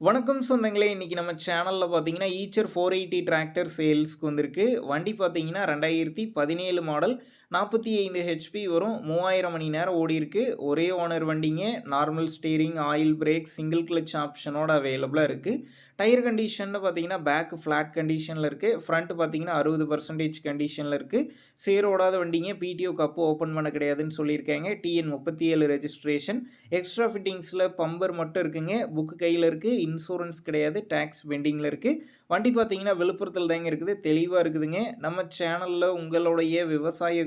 வணக்கம் சொந்தங்களே இன்றைக்கி நம்ம சேனலில் பார்த்தீங்கன்னா ஈச்சர் ஃபோர் எயிட்டி டிராக்டர் சேல்ஸ்க்கு வந்திருக்கு. வண்டி பார்த்தீங்கன்னா ரெண்டாயிரத்தி பதினேழு மாடல் நாற்பத்தி ஐந்து ஹெச்பி வரும். மூவாயிரம் மணி நேரம் ஓடி இருக்கு. ஒரே ஓனர் வண்டிங்க. Normal steering oil brake single clutch ஆப்ஷனோட அவைலபிளாக இருக்குது டயர் கண்டிஷன்னு பார்த்தீங்கன்னா பேக் ஃப்ளாட் கண்டிஷனில் இருக்குது ஃப்ரண்ட் பார்த்தீங்கன்னா அறுபது பர்சன்டேஜ் கண்டிஷனில் இருக்குது சேரோடாத வண்டிங்க. பிடிஓ கப்பு ஓப்பன் பண்ண கிடையாதுன்னு சொல்லியிருக்காங்க. டிஎன் முப்பத்தி ஏழு ரெஜிஸ்ட்ரேஷன் எக்ஸ்ட்ரா ஃபிட்டிங்ஸில் பம்பர் மட்டும் இருக்குங்க. புக்கு கையில் இருக்குது இன்சூரன்ஸ் கிடையாது. டேக்ஸ் பெண்டிங்கில் இருக்குது வண்டி பார்த்தீங்கன்னா விழுப்புரத்தில் தாங்க இருக்குது. தெளிவாக இருக்குதுங்க. நம்ம சேனலில் உங்களுடைய விவசாய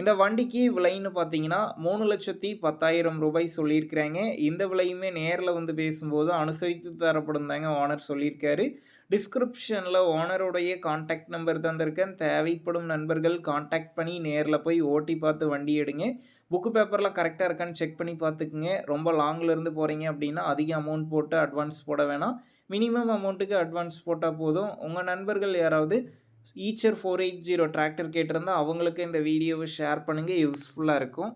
இந்த வண்டிக்கு விலைன்னு பார்த்தீங்கன்னா மூணு லட்சத்தி பத்தாயிரம் ரூபாய் சொல்லியிருக்கிறாங்க. இந்த விலையுமே நேரில் வந்து பேசும்போது அனுசரித்து தரப்படும் தாங்க ஓனர் சொல்லியிருக்காரு. டிஸ்கிரிப்ஷனில் ஓனருடைய காண்டாக்ட் நம்பர் தந்திருக்கேன். தேவைப்படும் நண்பர்கள் காண்டாக்ட் பண்ணி நேரில் போய் ஓட்டி பார்த்து வண்டி எடுங்க. புக்கு பேப்பரில் கரெக்டாக இருக்கான்னு செக் பண்ணி பார்த்துக்குங்க. ரொம்ப லாங்கிலேருந்து போகிறீங்க அப்படின்னா அதிக அமௌண்ட் போட்டு அட்வான்ஸ் போட வேணாம். மினிமம் அமௌண்ட்டுக்கு அட்வான்ஸ் போட்டால் போதும். உங்கள் நண்பர்கள் யாராவது Eicher four eight zero tractor கேட்டிருந்தால் அவங்களுக்கு இந்த வீடியோவை ஷேர் பண்ணுங்கள் யூஸ்ஃபுல்லாக இருக்கும்.